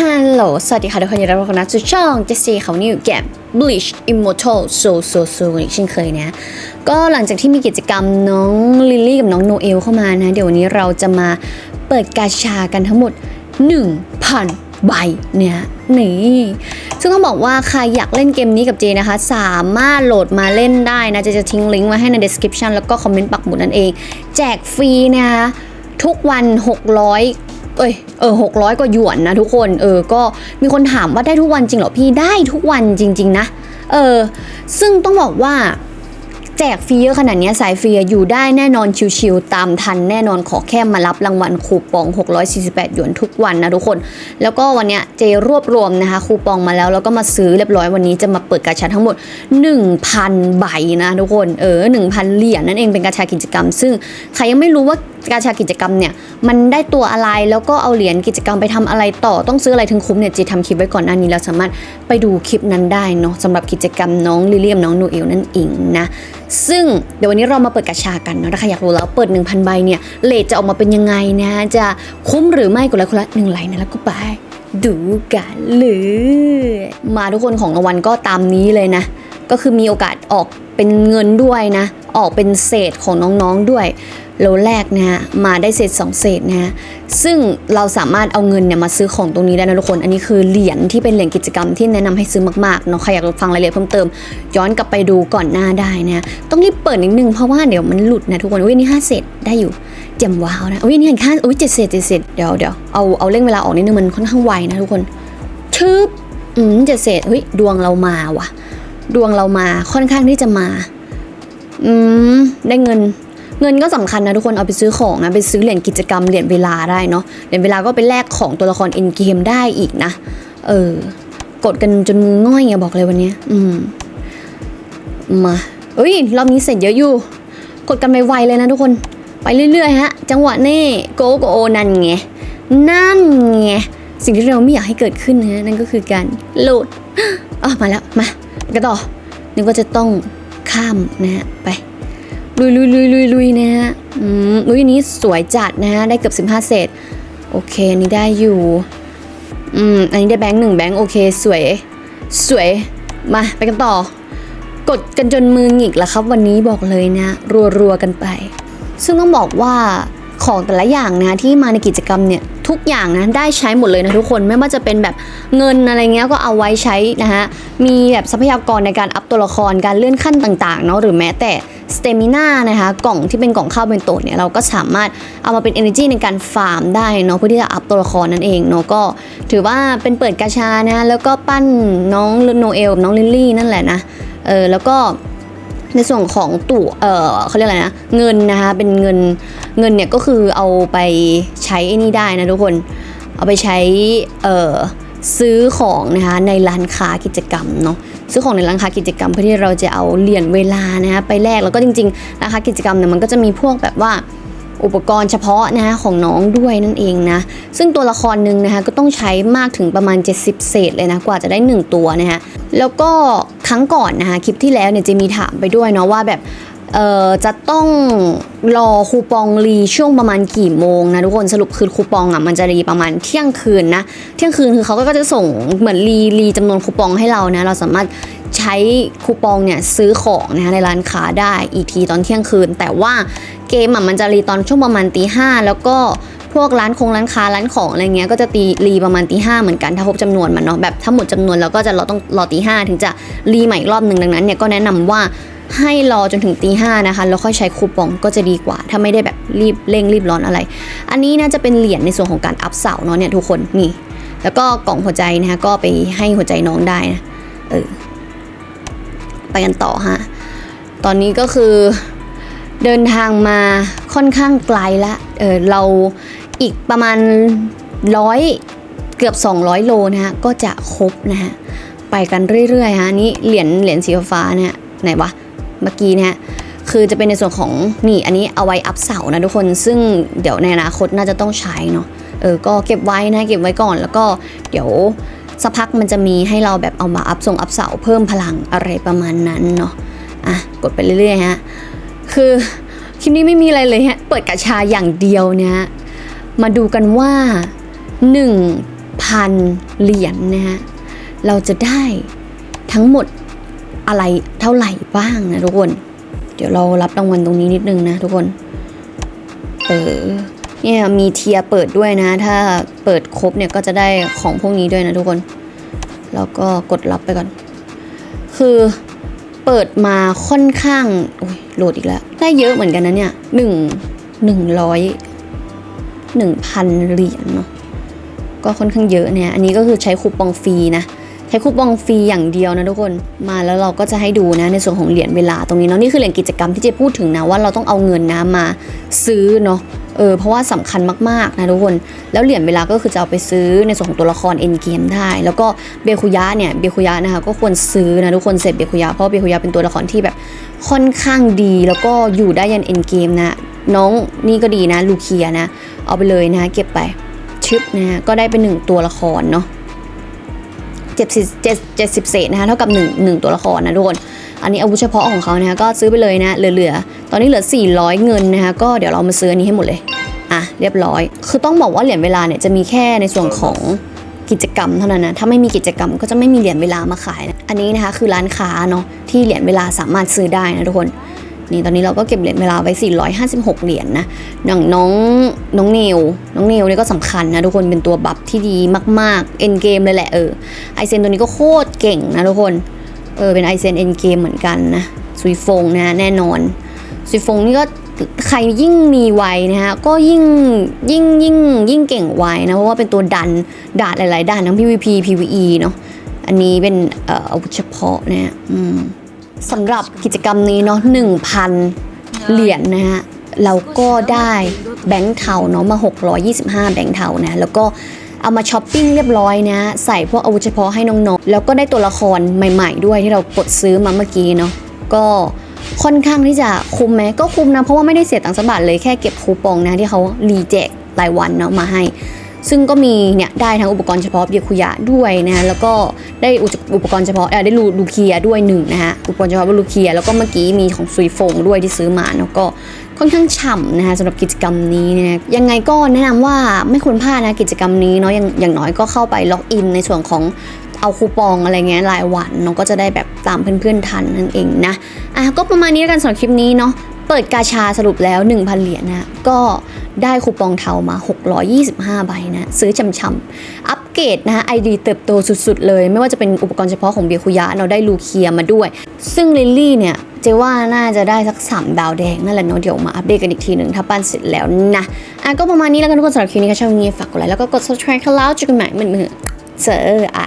ฮัลโหล สวัสดีค่ะทุกคนยินดีต้อนรับเข้าสู่ช่องเจสซี่เขานี่อยู่แกม Bleach Immortal So So So อีกเช่นเคยนะ ก็หลังจากที่มีกิจกรรมน้องลิลลี่กับน้องโนเอลเข้ามานะ เดี๋ยววันนี้เราจะมาเปิดกาชากันทั้งหมด 1,000 ใบเนี่ยนี่ซึ่งต้องบอกว่าใครอยากเล่นเกมนี้กับเจนะคะ สามารถโหลดมาเล่นได้นะเจจะทิ้งลิงก์ไว้ให้ใน description แล้วก็คอมเมนต์ปักหมุดนั่นเอง แจกฟรีนะคะทุกวัน 600 เอ้ยเออหกร้อยกว่าหยวนนะทุกคนเออก็มีคนถามว่าได้ทุกวันจริงเหรอพี่ได้ทุกวันจริง ๆ นะ เออ ซึ่งต้องบอกว่าแจกฟรีเยอะขนาดนี้สายฟรีอยู่ได้แน่นอนชิวๆตามทันแน่นอนขอแค่มารับรางวัลคูปอง 648 หยวนทุกวันนะทุกคน แล้วก็วันเนี้ยเจรวบรวมนะคะคูปองมาแล้วแล้วก็มาซื้อเรียบร้อยวันนี้จะมาเปิดกาชาทั้งหมด 1,000 ใบนะทุกคนเออ 1,000 เหรียญนั่นเองเป็นกาชากิจกรรม ซึ่งใครยังไม่รู้ว่า กาชากิจกรรมเนี่ยมันได้ตัวอะไรแล้วก็เอาเหรียญกิจกรรมไปทำอะไรต่อต้องซื้ออะไรถึงคุ้มเนี่ยเจทำคลิปไว้ก่อนหน้านี้แล้วสามารถไปดูคลิปนั้นได้เนาะสำหรับกิจกรรมน้องลิเลียมน้องนูเอลนั่นเองนะซึ่งเดี๋ยววันนี้เรามาเปิดกาชากันเนาะถ้าใครอยากรู้แล้วเปิด 1,000ใบเนี่ยเลทจะออกมาเป็นยังไงนะ จะคุ้มหรือไม่กดไลค์คนละหนึ่งไลค์นะแล้วก็ไปดูกันเลยมาทุกคนของรางวัลก็ตามนี้เลยนะ ก็คือมีโอกาสออกเป็นเงินด้วยนะ ออกเป็นเศษของน้องๆด้วย โลแรกนะฮะมาได้เศษสองเศษนะฮะซึ่งเราสามารถเอาเงินเนี่ยมาซื้อของตรงนี้ได้นะทุกคน อันนี้คือเหรียญที่เป็นเหรียญกิจกรรมที่แนะนำให้ซื้อมากๆเนาะใครอยากฟังรายละเอียดเพิ่มเติม ย้อนกลับไปดูก่อนหน้าได้นะต้องรีบเปิดนิดนึงเพราะว่าเดี๋ยวมันหลุดนะทุกคนอุ้ยนี่ห้าเศษได้อยู่เจ็มว้าวนะอุ้ยนี่เห็นค่าอุ้ยเจ็ดเศษเจ็ดเศษเดี๋ยวเดี๋ยวเอาเอาเร่งเวลาออกนิดนึงมันค่อนข้างไวนะทุกคนชึบอืมเจ็ดเศษเฮ้ยดวงเรามาว่ะ ดวงเรามาค่อนข้างที่จะมา อืมได้เงิน เงินก็สำคัญนะทุกคนเอาไปซื้อของนะไปซื้อเหรียญกิจกรรมเหรียญเวลาได้เนาะเหรียญเวลาก็ไปแลกของตัวละครเอ็นเกมได้อีกนะ เออ กดกันจนมือง่อยอะบอกเลยวันนี้ อืมมาเอ้ยรอบนี้เสร็จเยอะอยู่ กดกันไวๆเลยนะทุกคนไปเรื่อยๆฮะ จังหวะนี่โกโกโอนั่นไงนั่นไงสิ่งที่เราไม่อยากให้เกิดขึ้นนะนั่นก็คือการโหลดอ๋อมาแล้วมากันต่อนึกว่าจะต้องข้ามนะฮะไป ลุยลุยลุยลุยลุยนะฮะอืมอุ้ยนี้สวยจัดนะฮะ ได้เกือบ15 เศษ โอเคอันนี้ได้อยู่ อืม อันนี้ได้แบงค์หนึ่งแบงค์โอเค สวย สวย มาไปกันต่อ กดกันจนมือหงิกแล้วครับ วันนี้บอกเลยนะ รัวๆกันไป ซึ่งต้องบอกว่าของแต่ละอย่างนะที่มาในกิจกรรมเนี่ย ทุกอย่างนะได้ใช้หมดเลยนะทุกคนไม่ว่าจะเป็นแบบเงินอะไรเงี้ยก็เอาไว้ใช้นะฮะมีแบบทรัพยากรในการอัพตัวละครการเลื่อนขั้นต่างๆเนาะหรือแม้แต่สเตมิน่านะคะกล่องที่เป็นกล่องข้าวเป็นโตะเนี่ยเราก็สามารถเอามาเป็น energy ในการฟาร์มได้เนาะเพื่อที่จะอัพตัวละครนั่นเองเนาะก็ถือว่าเป็นเปิดกาชานะแล้วก็ปั้นน้องโนเอลน้องลิลลี่นั่นแหละนะเออแล้วก็ ในส่วนของตู่เออเขาเรียกอะไรนะ เงินนะคะ เป็นเงิน เงินเนี่ยก็คือเอาไปใช้ไอ้นี่ได้นะทุกคน เอาไปใช้ เออซื้อของนะคะในร้านค้ากิจกรรมเนาะซื้อของในร้านค้ากิจกรรมเพื่อที่เราจะเอาเหรียญเวลานะคะไปแลกแล้วก็จริงๆร้านค้ากิจกรรมเนี่ยมันก็จะมีพวกแบบว่าอุปกรณ์เฉพาะนะของน้องด้วยนั่นเองนะซึ่งตัวละครหนึ่งนะคะก็ต้องใช้มากถึงประมาณ 70 เศษเลยนะกว่าจะได้ 1 ตัวนะคะ แล้วก็ครั้งก่อนนะคะคลิปที่แล้วเนี่ยจะมีถามไปด้วยเนาะว่าแบบเอ่อจะต้องรอคูปองรีช่วงประมาณกี่โมงนะทุกคนสรุปคือคูปองอะมันจะรีประมาณเที่ยงคืนนะเที่ยงคืนคือเขาก็จะส่งเหมือนรีรีจำนวนคูปองให้เรานะเราสามารถใช้คูปองเนี่ยซื้อของนะคะในร้านค้าได้อีกทีตอนเที่ยงคืน แต่ว่าเกมอะมันจะรีตอนช่วงประมาณตีห้าแล้วก็ พวกร้านคงร้านค้าร้านของอะไรเงี้ยก็จะตีรีประมาณตีห้าเหมือนกันถ้าครบจำนวนมันเนาะแบบถ้าหมดจำนวนเราก็จะเราต้องรอตีห้าถึงจะรีใหม่อีกรอบหนึ่งดังนั้นเนี่ยก็แนะนำว่าให้รอจนถึงตีห้านะคะแล้วค่อยใช้คูปองก็จะดีกว่า ถ้าไม่ได้แบบรีบเร่งรีบร้อนอะไร อันนี้น่าจะเป็นเหรียญในส่วนของการอัพเสาเนาะเนี่ยทุกคนนี่ แล้วก็กล่องหัวใจนะคะก็ไปให้หัวใจน้องได้นะเออไปกันต่อฮะตอนนี้ก็คือเดินทางมาค่อนข้างไกลละเออเรา อีกประมาณร้อยเกือบ 200 โลนะฮะก็จะครบนะฮะไปกันเรื่อยๆฮะนี่เหรียญเหรียญสีฟ้าเนี่ยไหนวะเมื่อกี้เนี่ยคือจะเป็นในส่วนของนี่อันนี้เอาไว้อัพเสานะทุกคนซึ่งเดี๋ยวในอนาคตน่าจะต้องใช้เนาะเออก็เก็บไว้นะเก็บไว้ก่อนแล้วก็เดี๋ยวสักพักมันจะมีให้เราแบบเอามาอัพส่งอัพเสาเพิ่มพลังอะไรประมาณนั้นเนาะอะกดไปเรื่อยๆฮะคือคลิปนี้ไม่มีอะไรเลยฮะเปิดกระชาอย่างเดียวเนี่ยฮะ มาดูกันว่า 1,000 เหรียญนะฮะเราจะได้ทั้งหมดอะไรเท่าไหร่บ้างนะทุกคน เดี๋ยวเรารับรางวัลตรงนี้นิดนึงนะทุกคน เออเนี่ยมีเทียเปิดด้วยนะ ถ้าเปิดครบเนี่ยก็จะได้ของพวกนี้ด้วยนะทุกคน แล้วก็กดรับไปก่อน คือเปิดมาค่อนข้างโอ้ยโหลดอีกแล้ว ได้เยอะเหมือนกันนะเนี่ยหนึ่งหนึ่งร้อย หนึ่งพันเหรียญเนาะก็ค่อนข้างเยอะเนี่ย อันนี้ก็คือใช้คูปองฟรีนะ ใช้คูปองฟรีอย่างเดียวนะทุกคน มาแล้วเราก็จะให้ดูนะในส่วนของเหรียญเวลาตรงนี้เนาะ นี่คือเหรียญกิจกรรมที่เจะพูดถึงนะว่าเราต้องเอาเงินนะมาซื้อเนาะ เออเพราะว่าสำคัญมากๆนะทุกคน แล้วเหรียญเวลาก็คือจะเอาไปซื้อในส่วนของตัวละครเอ็นเกมได้ แล้วก็เบคุยะเนี่ยเบคุยะนะคะก็ควรซื้อนะทุกคนเสร็จเบคุยะเพราะเบคุยะเป็นตัวละครที่แบบค่อนข้างดี แล้วก็อยู่ได้ยันเอ็นเกมนะ น้องนี่ก็ดีนะลูเคียนะ เอาไปเลยนะเก็บไปชึบนะก็ได้เป็นหนึ่งตัวละครเนาะเจ็ดสิบเจ็ดเจ็ดสิบเศษนะฮะเท่ากับหนึ่งหนึ่งตัวละครนะทุกคนอันนี้อาวุธเฉพาะของเขานะฮะก็ซื้อไปเลยนะเหลือๆ ตอนนี้เหลือ 400 เงินนะคะก็เดี๋ยวเรามาซื้ออันนี้ให้หมดเลย อะเรียบร้อย คือต้องบอกว่าเหรียญเวลาเนี่ยจะมีแค่ในส่วนของกิจกรรมเท่านั้นนะ ถ้าไม่มีกิจกรรมก็จะไม่มีเหรียญเวลามาขายนะอันนี้นะคะคือร้านค้าเนาะที่เหรียญเวลาสามารถซื้อได้นะทุกคนนี่ตอนนี้เราก็เก็บเหรียญเวลาไว้ 456 เหรียญนะอย่างน้องน้องเนว น้องเนวนี่ก็สำคัญนะทุกคนเป็นตัวบัฟที่ดีมากๆ เอ็นเกมเลยแหละเออ ไอเซนตัวนี้ก็โคตรเก่งนะทุกคน เออเป็นไอเซนเอ็นเกมเหมือนกันนะซุยฟงนะแน่นอน ซุยฟงนี่ก็ใครยิ่งมีไวนะฮะก็ยิ่งยิ่งยิ่งยิ่งเก่งไวนะเพราะว่าเป็นตัวดันดานหลาย ๆ ด่านทั้ง PVP PVE เนาะอันนี้เป็นอาวุธเฉพาะนะฮะสำหรับกิจกรรมนี้เนาะ1,000 เหรียญนะฮะเราก็ได้แบงค์เทาเนาะมา 625 แบงค์เทานะแล้วก็เอามาช้อปปิ้งเรียบร้อยนะใส่พวกอาวุธเฉพาะให้น้อง ๆ แล้วก็ได้ตัวละครใหม่ ๆ ด้วยที่เรากดซื้อมาเมื่อกี้เนาะก็ ค่อนข้างที่จะคุ้มไหมก็คุ้มนะ เพราะว่าไม่ได้เสียตังค์สักบาทเลยแค่เก็บคูปองนะที่เขารีแจกรายวันเนาะมาให้ ซึ่งก็มีเนี่ยได้ทั้งอุปกรณ์เฉพาะเบียคุยะด้วยนะแล้วก็ได้อุจอุปกรณ์เฉพาะอ่อได้ลูลูเคียด้วยหนึ่งนะฮะอุปกรณ์เฉพาะลูเคียแล้วก็เมื่อกี้มีของซุยฟงด้วยที่ซื้อมาเนาะก็ค่อนข้างฉ่ำนะคะสำหรับกิจกรรมนี้นะยังไงก็แนะนำว่าไม่ควรพลาดนะกิจกรรมนี้เนาะอย่างอย่างน้อยก็เข้าไปล็อกอินในส่วนของ เอาคูปองอะไรเงี้ยรายวันเนาะก็จะได้แบบตามเพื่อนๆทันนั่นเองนะอะก็ประมาณนี้แล้วกันสำหรับคลิปนี้เนาะเปิดกาชาสรุปแล้ว 1,000 เหรียญนะก็ได้คูปองเทามา 625 ใบนะซื้อช่ำๆอัปเกรดนะไอดีเติบโตสุดๆเลย ไม่ว่าจะเป็นอุปกรณ์เฉพาะของเบียคุยะเราได้ลูเคียมาด้วย ซึ่งลิลลี่เนี่ยเจว่าน่าจะได้สัก 3 ดาวแดงนั่นแหละเนาะเดี๋ยวมาอัปเดตกันอีกทีหนึ่งถ้าปั้นเสร็จแล้วนะอะก็ประมาณนี้แล้วกันทุกคนสำหรับคลิปนี้ก็ชอบงี้ฝากกดไลค์แล้วก็กด subscribe กันแล้วเจอกันใหม่เหมือน ๆเจออะ